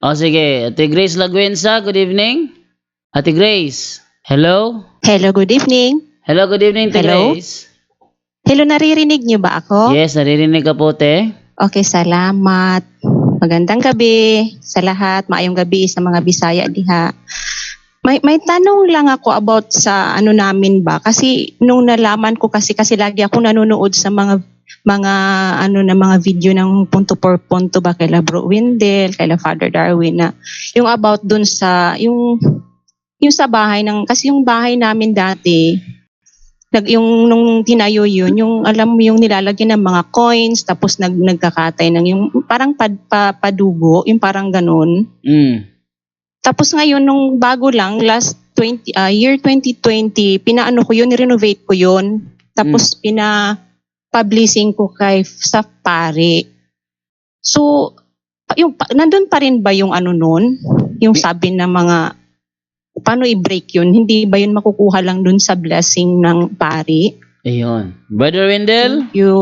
O sige, Ate Grace Laguenza, good evening. Ate Grace, hello? Hello, good evening. Hello, good evening, Ate Hello? Grace. Hello, naririnig niyo ba ako? Yes, naririnig ka po, te. Okay, salamat. Magandang gabi sa lahat. Maayong gabi sa mga Bisaya diha. May may tanong lang ako about sa ano namin ba kasi nung nalaman ko kasi kasi lagi ako nanonood sa mga mga ano na mga video ng punto por punto ba kay Bro Windel, kay Father Darwin na yung about dun sa yung yung sa bahay ng kasi yung bahay namin dati nag yung nung tinayo yun, yung alam mo yung nilalagyan ng mga coins tapos nag nagkakatay ng yung parang pad, pa, padugo, yung parang ganun. Mm. Tapos ngayon nung bago lang last 20 ah, year 2020, pinaano ko yun, renovate ko yun. Tapos pina publishing ko kay sa pare. So yung nandun pa rin ba yung ano nun? Yung sabi ng mga paano i-break yun? Hindi ba yun makukuha lang dun sa blessing ng pari? Ayun. Brother Wendell? You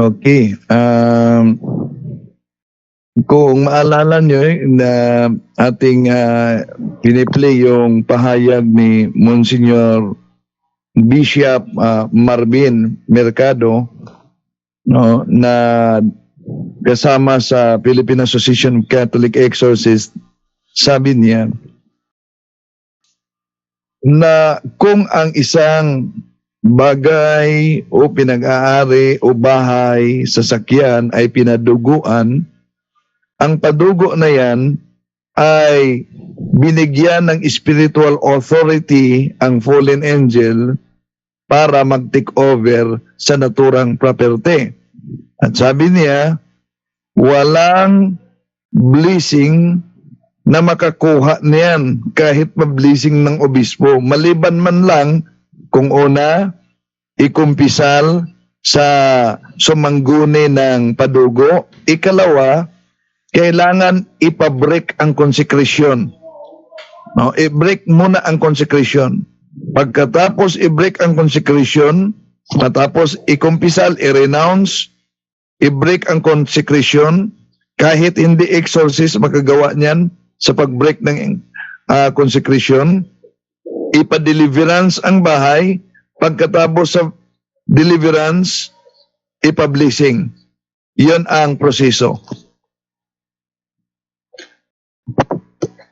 Okay. Um, kung maalala nyo eh, na ating uh, piniplay yung pahayag ni Monsignor Bishop ah, Marvin Mercado no, na kasama sa Philippine Association of Catholic Exorcists, sabi niya na kung ang isang bagay o pinag-aari o bahay, sasakyan ay pinaduguan, ang padugo na yan ay binigyan ng spiritual authority ang fallen angel para mag-take over sa naturang property. At sabi niya, walang blessing na makakuha niyan kahit ma-blessing ng obispo. Maliban man lang kung una, ikumpisal sa sumangguni ng padugo. Ikalawa, kailangan ipabreak ang konsekresyon. No, i-break muna ang konsekresyon. Pagkatapos i-break ang konsekresyon, matapos ikumpisal, i-renounce, i-break ang konsekresyon, kahit hindi exorcist makagawa niyan sa pag-break ng uh, konsekresyon, ipa-deliverance ang bahay, pagkatapos sa deliverance, ipa-blessing. Iyon ang proseso.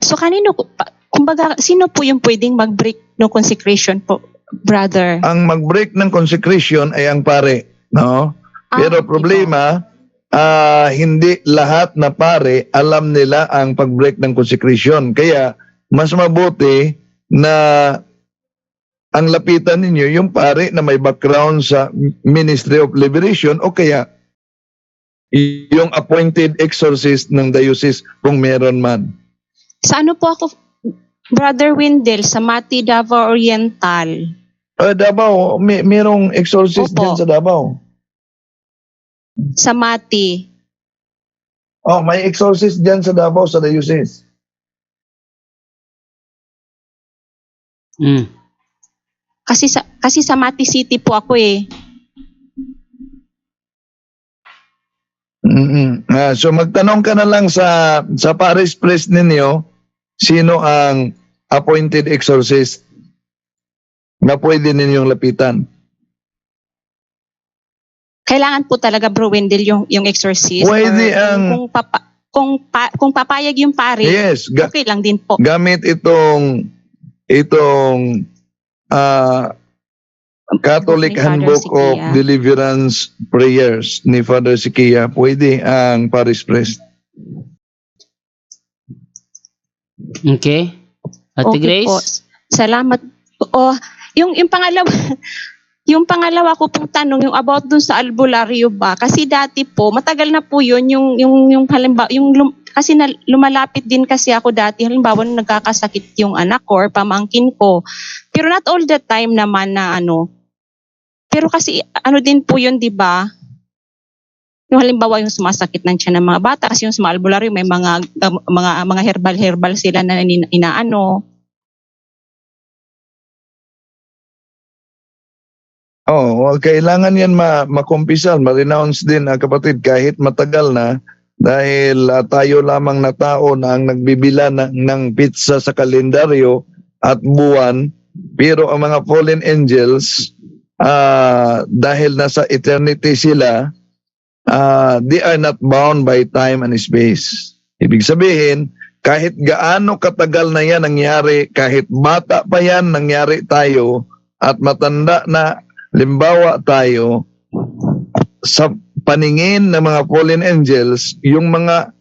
So kanino kumbaga sino po yung pwedeng mag-break ng consecration po, brother? Ang mag-break ng consecration ay ang pare, no? Pero Ah, problema, ah, hindi lahat na pare alam nila ang pag-break ng consecration. Kaya mas mabuti na ang lapitan ninyo yung pare na may background sa Ministry of Liberation o kaya yung appointed exorcist ng diocese kung meron man. Sa ano po ako, brother Wendell, sa Mati Davao Oriental. Ah, Davao, may, merong exorcist Opo. dyan sa Davao. Sa Mati. Oh, may exorcist dyan sa Davao sa diocese. Mm. Kasi sa kasi sa Mati City po ako eh. mm Ah, so magtanong ka na lang sa sa parish priest ninyo sino ang appointed exorcist na pwede ninyong lapitan. Kailangan po talaga bro Wendell yung yung exorcist. Pwede Or ang- kung papa, kung pa, kung papayag yung pare, Yes, okay lang din po. gamit itong itong ah, Catholic Ni Handbook of Siquia. Deliverance Prayers ni Father Siquia, pwede ang parish priest. Okay. Ate Okay Grace? po. Salamat. O, yung, yung pangalawa, yung pangalawa ko pong tanong, yung about dun sa albularyo ba? Kasi dati po, matagal na po yun, yung, yung, yung halimbawa, yung lum- kasi na, lumalapit din kasi ako dati, halimbawa nung nagkakasakit yung anak ko or pamangkin ko. Pero not all the time naman na ano. Pero kasi ano din po yun, di ba? Yung halimbawa yung sumasakit ng tiyan ng mga bata kasi yung sa albularyo may mga gam- mga mga herbal-herbal sila na ina- inaano. Oh, kailangan yan ma makumpisal, ma-renounce din ah, kapatid kahit matagal na dahil ah, tayo lamang na tao na ang nagbibila ng, ng pizza sa kalendaryo at buwan pero ang mga fallen angels ah, dahil nasa eternity sila ah, they are not bound by time and space. Ibig sabihin, kahit gaano katagal na yan nangyari, kahit bata pa yan nangyari tayo at matanda na limbawa tayo sa paningin ng mga fallen angels, yung mga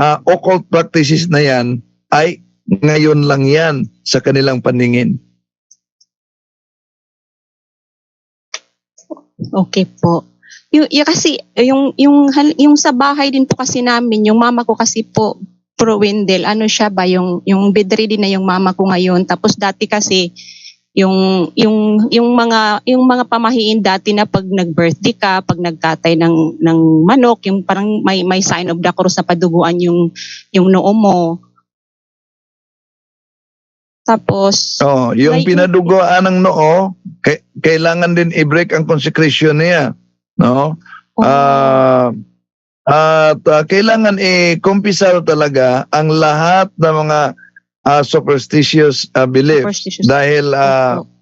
ah, occult practices na yan ay ngayon lang yan sa kanilang paningin. Okay po. Yung, yung kasi yung yung yung sa bahay din po kasi namin, yung mama ko kasi po pro Wendell, ano siya ba yung yung bedridden na yung mama ko ngayon. Tapos dati kasi yung yung yung mga yung mga pamahiin dati na pag nag-birthday ka, pag nagkatay ng ng manok, yung parang may may sign of the cross na paduguan yung yung noo mo. Tapos Oh, yung May- pinadugoan ng noo, kailangan din i-break ang consecration niya, no? Ah, at ah, kailangan i-kumpisal talaga ang lahat ng mga ah, superstitious ah, beliefs superstitious. dahil ah, Opo.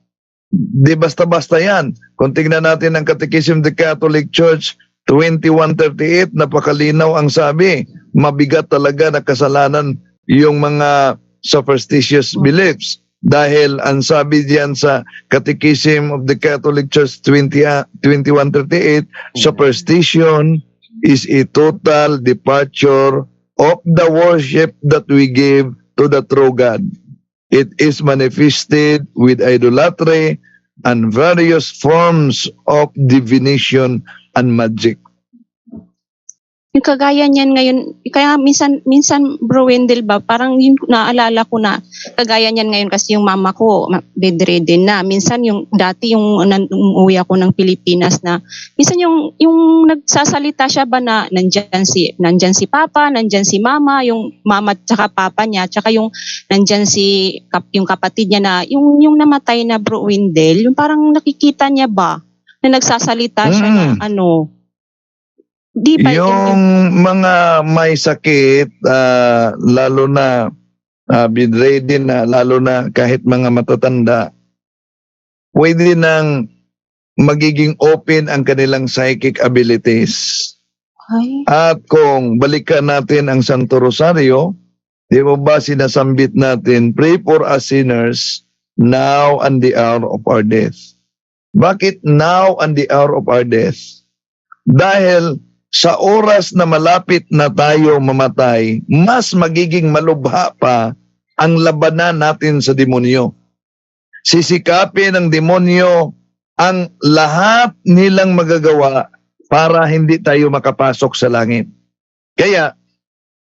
di basta-basta yan. Kung tignan natin ang Catechism of the Catholic Church 2138, napakalinaw ang sabi, mabigat talaga na kasalanan yung mga superstitious beliefs. Dahil ang sabi diyan sa Catechism of the Catholic Church 20, ah, 2138, superstition is a total departure of the worship that we give to the true God. It is manifested with idolatry and various forms of divination and magic. Yung kagaya niyan ngayon, kaya minsan, minsan bro Wendell ba, parang yung naalala ko na, kagaya niyan ngayon kasi yung mama ko, bedridden na. Minsan yung, dati yung nan, umuwi ako ng Pilipinas na, minsan yung, yung nagsasalita siya ba na, nandyan si, nandyan si papa, nandyan si mama, yung mama at saka papa niya, tsaka yung, nandyan si, kap, yung kapatid niya na, yung, yung namatay na bro Wendell, yung parang nakikita niya ba, na nagsasalita siya na, Mm. ano, di ba Yung mga may sakit, ah, lalo na uh, bedridden na, lalo na kahit mga matatanda, pwede nang magiging open ang kanilang psychic abilities. Ay. At kung balikan natin ang Santo Rosario, di ba ba sinasambit natin, pray for us sinners now and the hour of our death. Bakit now and the hour of our death? Dahil sa oras na malapit na tayo mamatay, mas magiging malubha pa ang labanan natin sa demonyo. Sisikapin ng demonyo ang lahat nilang magagawa para hindi tayo makapasok sa langit. Kaya,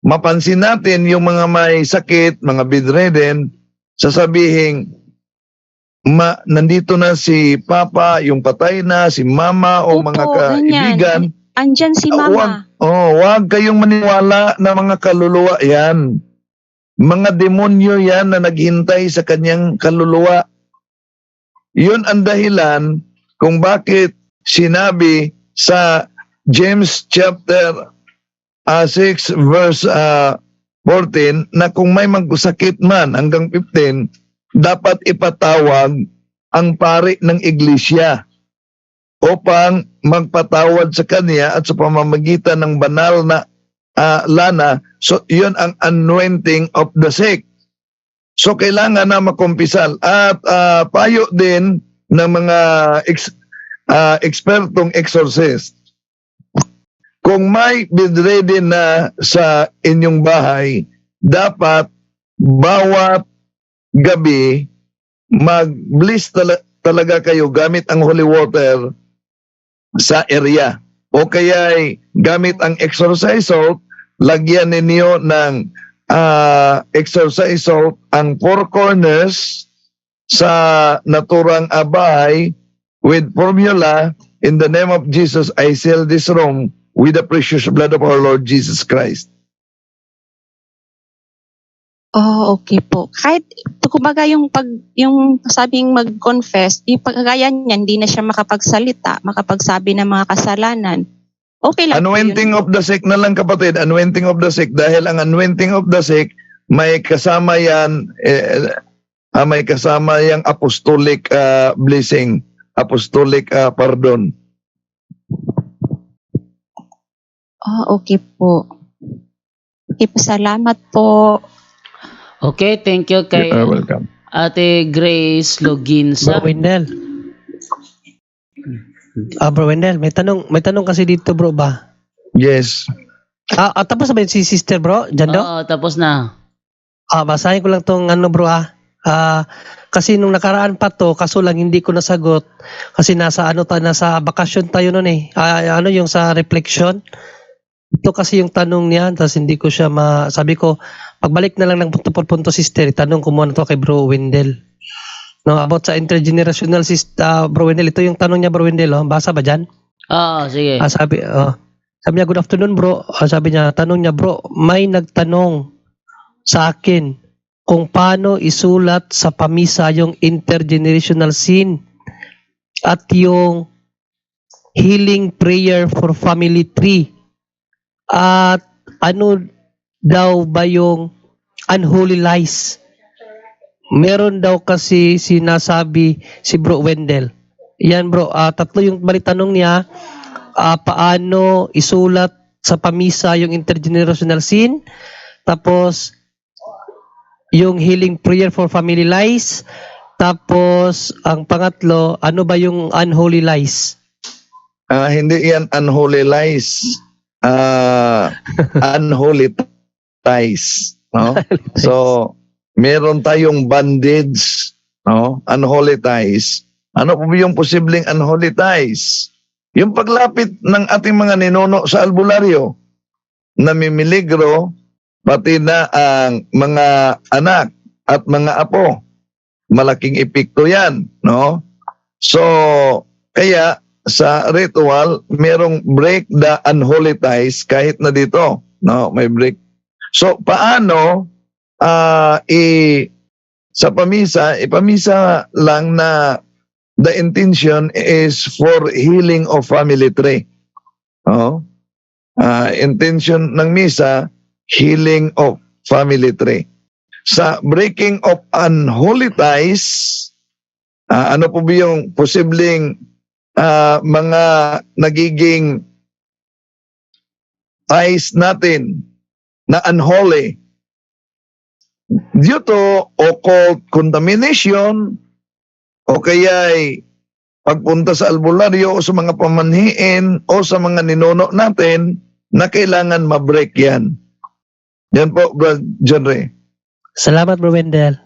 mapansin natin yung mga may sakit, mga bedridden, sasabihin, ma, nandito na si Papa, yung patay na, si Mama o Opo, mga ganyan. Andyan si Ah, mama. Oh, wag kayong maniwala na mga kaluluwa yan. Mga demonyo yan na naghintay sa kanyang kaluluwa. Yun ang dahilan kung bakit sinabi sa James chapter ah, 6 verse ah, 14 na kung may magkasakit man hanggang 15 dapat ipatawag ang pari ng iglesia upang magpatawad sa kanya at sa pamamagitan ng banal na ah, lana. So, yun ang anointing of the sick. So, kailangan na makumpisal. At ah, payo din ng mga ex, ah, ekspertong exorcist. Kung may bedridden na sa inyong bahay, dapat bawat gabi mag-bliss tala- talaga kayo gamit ang holy water sa area. O kaya ay gamit ang exercise salt, lagyan ninyo ng ah, exercise salt ang four corners sa naturang abay with formula in the name of Jesus I seal this room with the precious blood of our Lord Jesus Christ. Oh, okay po. Kahit kumbaga yung pag yung sabing mag-confess, yung pagkagaya niya, hindi na siya makapagsalita, makapagsabi ng mga kasalanan. Okay lang po yun. Anointing of the sick na lang kapatid, anointing of the sick dahil ang anointing of the sick may kasama yan eh, ah, may kasama yang apostolic ah, blessing, apostolic ah, pardon. Oh, okay po. Okay po, salamat po. Okay, thank you kay You are welcome. Ate Grace Loginsa. Bro Wendell. Ah, Bro Wendell, may tanong, may tanong kasi dito, bro, ba? Yes. Ah, ah tapos sabihin si sister, bro, Jando? Oo, tapos na. Ah, basahin ko lang tong ano, bro, ah. Ah, kasi nung nakaraan pa to, kaso lang hindi ko nasagot. Kasi nasa ano tayo, nasa bakasyon tayo noon eh. Ah, ano yung sa reflection. Ito kasi yung tanong niya, tapos hindi ko siya ma... Sabi ko, pagbalik na lang ng punto por punto sister, tanong ko muna to kay bro Wendell. No, about sa intergenerational sister, bro Wendell, ito yung tanong niya, bro Wendell, oh. basa ba dyan? Oo, sige. Ah, sabi, oh, sabi niya, good afternoon bro. Ah, sabi niya, tanong niya, bro, may nagtanong sa akin kung paano isulat sa pamisa yung intergenerational sin at yung healing prayer for family tree. At ano daw ba yung unholy lies? Meron daw kasi sinasabi si Bro Wendell. Yan bro, ah, tatlo yung bali tanong niya ah, paano isulat sa pamisa yung intergenerational sin, tapos yung healing prayer for family lies, tapos ang pangatlo, ano ba yung unholy lies? Ah, hindi yan unholy lies. Ah, unholy ties, no? So, meron tayong bandage, no? Unholy ties. Ano po yung posibleng unholy ties? Yung paglapit ng ating mga ninuno sa albularyo, namimiligro, pati na ang mga anak at mga apo. Malaking epekto yan, no? So, kaya sa ritual, merong break the unholy ties kahit na dito, no? May break. So, paano ah i sa pamisa, ipamisa lang na the intention is for healing of family tree. Oh. Ah, intention ng misa, healing of family tree. Sa breaking of unholy ties, ah, ano po ba yung posibleng ah, mga nagiging ties natin na unholy due to occult contamination o kaya ay pagpunta sa albularyo o sa mga pamanhiin o sa mga ninono natin na kailangan ma-break yan. Yan po, Brad John. Salamat Bro Wendell.